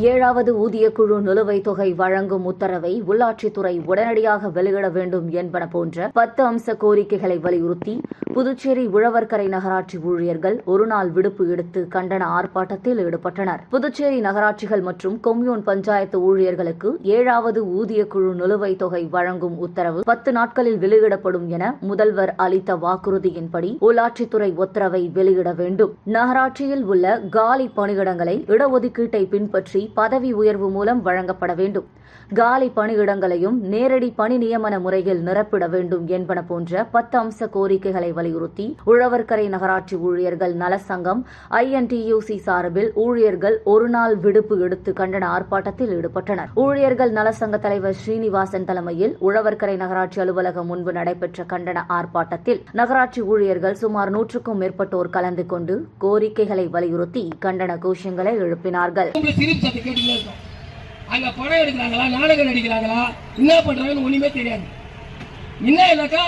ஏழாவது ஊதியக்குழு நிலுவைத் தொகை வழங்கும் உத்தரவை உள்ளாட்சித்துறை உடனடியாக வெளியிட வேண்டும் என்பன போன்ற பத்து அம்ச கோரிக்கைகளை வலியுறுத்தி புதுச்சேரி உழவர்கரை நகராட்சி ஊழியர்கள் ஒருநாள் விடுப்பு எடுத்து கண்டன ஆர்ப்பாட்டத்தில் ஈடுபட்டனர். புதுச்சேரி நகராட்சிகள் மற்றும் கொம்யூன் பஞ்சாயத்து ஊழியர்களுக்கு ஏழாவது ஊதியக்குழு நிலுவைத் தொகை வழங்கும் உத்தரவு பத்து நாட்களில் வெளியிடப்படும் என முதல்வர் அளித்த வாக்குறுதியின்படி உள்ளாட்சித்துறை உத்தரவை வெளியிட வேண்டும். நகராட்சியில் உள்ள காலி பணியிடங்களை இடஒதுக்கீட்டை பின்பற்றி பதவி உயர்வு மூலம் வழங்கப்பட வேண்டும். காலி பணியிடங்களையும் நேரடி பணி நியமன முறையில் நிரப்பிட வேண்டும் என்பன போன்ற பத்து அம்ச கோரிக்கைகளை வலியுறுத்தி உழவர்கரை நகராட்சி ஊழியர்கள் நலசங்கம் ஐஎன்டியூசி சார்பில் ஊழியர்கள் ஒருநாள் விடுப்பு எடுத்து கண்டன ஆர்ப்பாட்டத்தில் ஈடுபட்டனர். ஊழியர்கள் நலசங்க தலைவர் ஸ்ரீனிவாசன் தலைமையில் உழவர்கரை நகராட்சி அலுவலகம் முன்பு நடைபெற்ற கண்டன ஆர்ப்பாட்டத்தில் நகராட்சி ஊழியர்கள் சுமார் நூற்றுக்கும் மேற்பட்டோர் கலந்து கொண்டு கோரிக்கைகளை வலியுறுத்தி கண்டன கோஷங்களை எழுப்பினார்கள். பார்த்து கேட்டுக்கிட்டே இருக்கோம். அங்கே படம் எடுக்கிறாங்களா நாடகம் நடிக்கிறாங்களா என்ன பண்றாங்கன்னு ஒண்ணுமே தெரியாது. என்ன இல்லைக்கா?